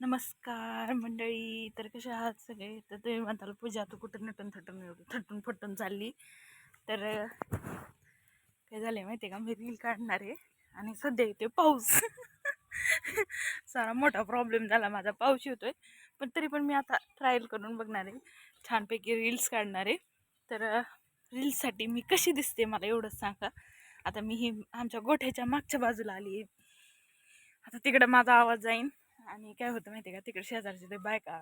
नमस्कार मंडळी तर कसे आहात सगळे? तर ते म्हणताल पूजा तू कुठं नटून थटून थटून फटून चालली? तर काय झालं माहिती आहे का? मी रील काढणार आहे आणि सध्या इथे पाऊस. सारा मोठा प्रॉब्लेम झाला माझा पाऊस येतोय. पण तरी पण मी आता ट्रायल करून बघणार आहे. छानपैकी रील्स काढणार आहे. तर रील्ससाठी मी कशी दिसते मला एवढंच सांगा. आता मी ही आमच्या गोठ्याच्या मागच्या बाजूला आली आहे. आता तिकडं माझा आवाज जाईन. आणि काय होतं माहिती आहे का? तिकडे शेजारचे ते बायका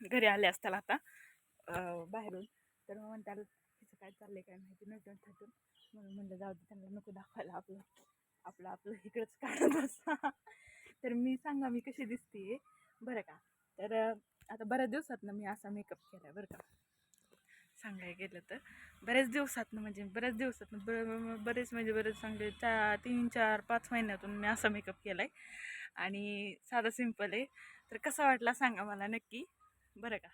घरी आले असतात आता बाहेरून. तर मग म्हणतात तिचं काय चाललंय काय माहिती? नटून थटून. म्हणून म्हणलं जाऊ दे त्यांना नको दाखवायला आपलं आपलं आपलं इकडंच काढत बसा. तर मी सांगा मी कशी दिसते बरं का. तर आता बऱ्याच दिवसात मी असा मेकअप केला आहे बरं का. सांगायला गेलं तर बऱ्याच दिवसातनं म्हणजे बऱ्याच दिवसातनं ब बरेच म्हणजे बरेच चांगले चार तीन चार पाच महिन्यातून मी असा मेकअप केला आहे आणि साधा सिंपल आहे. तर कसा वाटला सांगा मला नक्की. बरं का?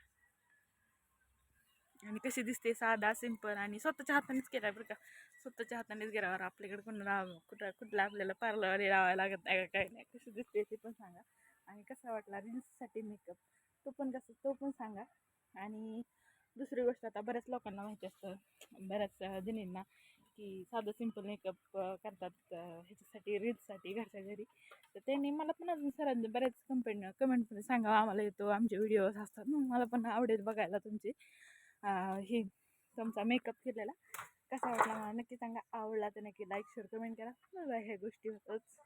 आणि कशी दिसते साधा सिंपल आणि स्वतःच्या हातानेच केला आहे बरं का? स्वतःच्या हातानेच गेल्यावर आपल्याकडे कोण कुठं कुठलं आपल्याला पार्लर लावायला लागत नाही का? काही नाही. कशी दिसते ते पण सांगा. आणि कसा वाटला रील्ससाठी मेकअप तो पण कसं तो पण सांगा. आणि दुसरी गोष्ट आता बऱ्याच लोकांना माहिती असतं बऱ्याच जणींना की साधं सिंपल मेकअप करतात ह्याच्यासाठी रील्ससाठी घरच्या घरी. तर त्यांनी मला पण अजून सरांनी बऱ्याच कंपनी कमेंटमध्ये सांगावं आम्हाला येतो आमचे व्हिडिओज असतात. मग मला पण आवडेल बघायला तुमचे. हे तुमचा मेकअप केलेला. कसा वाटला मला नक्की सांगा. आवडला तर नक्की लाईक शेअर कमेंट करा. ह्या गोष्टी होतच.